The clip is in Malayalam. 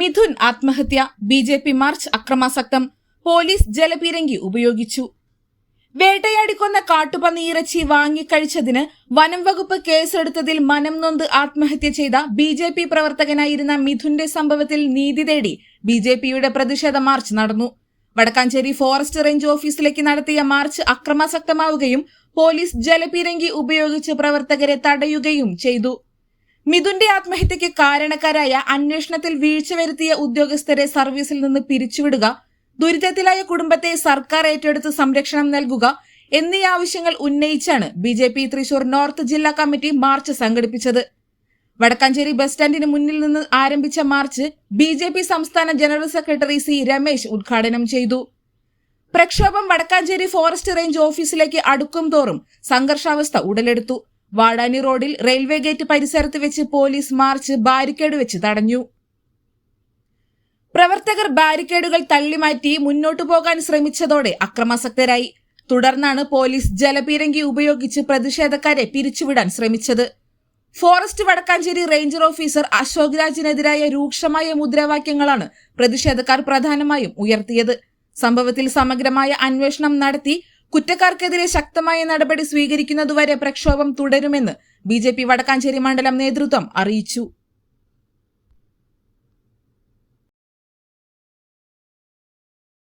മിഥുൻ ആത്മഹത്യ ബി ജെ പി മാർച്ച് അക്രമാസക്തം പോലീസ് ജലപീരങ്കി ഉപയോഗിച്ചു. വേട്ടയാടിക്കൊന്ന കാട്ടുപന്നി ഇറച്ചി വാങ്ങിക്കഴിച്ചതിന് വനം വകുപ്പ് കേസെടുത്തതിൽ മനം നൊന്ത് ആത്മഹത്യ ചെയ്ത ബി ജെ പി പ്രവർത്തകനായിരുന്ന മിഥുന്റെ സംഭവത്തിൽ നീതി തേടി ബി ജെ പിയുടെ പ്രതിഷേധ മാർച്ച് നടന്നു. വടക്കാഞ്ചേരി ഫോറസ്റ്റ് റേഞ്ച് ഓഫീസിലേക്ക് നടത്തിയ മാർച്ച് അക്രമാസക്തമാവുകയും പോലീസ് ജലപീരങ്കി ഉപയോഗിച്ച് പ്രവർത്തകരെ തടയുകയും ചെയ്തു. മിഥുന്റെ ആത്മഹത്യക്ക് കാരണക്കാരായ അന്വേഷണത്തിൽ വീഴ്ച വരുത്തിയ ഉദ്യോഗസ്ഥരെ സർവീസിൽ നിന്ന് പിരിച്ചുവിടുക ദുരിതത്തിലായ കുടുംബത്തെ സർക്കാർ ഏറ്റെടുത്ത് സംരക്ഷണം നൽകുക എന്നീ ആവശ്യങ്ങൾ ഉന്നയിച്ചാണ് B J P Thrissur north ജില്ലാ കമ്മിറ്റി മാർച്ച് സംഘടിപ്പിച്ചത്. വടക്കാഞ്ചേരി ബസ് സ്റ്റാൻഡിന് മുന്നിൽ നിന്ന് ആരംഭിച്ച മാർച്ച് ബി ജെ പി സംസ്ഥാന ജനറൽ സെക്രട്ടറി സി രമേശ് ഉദ്ഘാടനം ചെയ്തു. പ്രക്ഷോഭം വടക്കാഞ്ചേരി ഫോറസ്റ്റ് റേഞ്ച് ഓഫീസിലേക്ക് അടുക്കും തോറും സംഘർഷാവസ്ഥ ഉടലെടുത്തു. വാടാനി റോഡിൽ റെയിൽവേ ഗേറ്റ് പരിസരത്ത് വെച്ച് പോലീസ് മാർച്ച് ബാരിക്കേഡ് വെച്ച് തടഞ്ഞു. പ്രവർത്തകർ ബാരിക്കേഡുകൾ തള്ളിമാറ്റി മുന്നോട്ടു പോകാൻ ശ്രമിച്ചതോടെ അക്രമാസക്തരായി. തുടർന്നാണ് പോലീസ് ജലപീരങ്കി ഉപയോഗിച്ച് പ്രതിഷേധക്കാരെ പിരിച്ചുവിടാൻ ശ്രമിച്ചത്. Forest Vadakkanchery ranger officer Ashok രാജിനെതിരായ രൂക്ഷമായ മുദ്രാവാക്യങ്ങളാണ് പ്രതിഷേധക്കാർ പ്രധാനമായും ഉയർത്തിയത്. സംഭവത്തിൽ സമഗ്രമായ അന്വേഷണം നടത്തി കുറ്റക്കാർക്കെതിരെ ശക്തമായ നടപടി സ്വീകരിക്കുന്നതുവരെ പ്രക്ഷോഭം തുടരുമെന്ന് ബി വടക്കാഞ്ചേരി മണ്ഡലം നേതൃത്വം അറിയിച്ചു.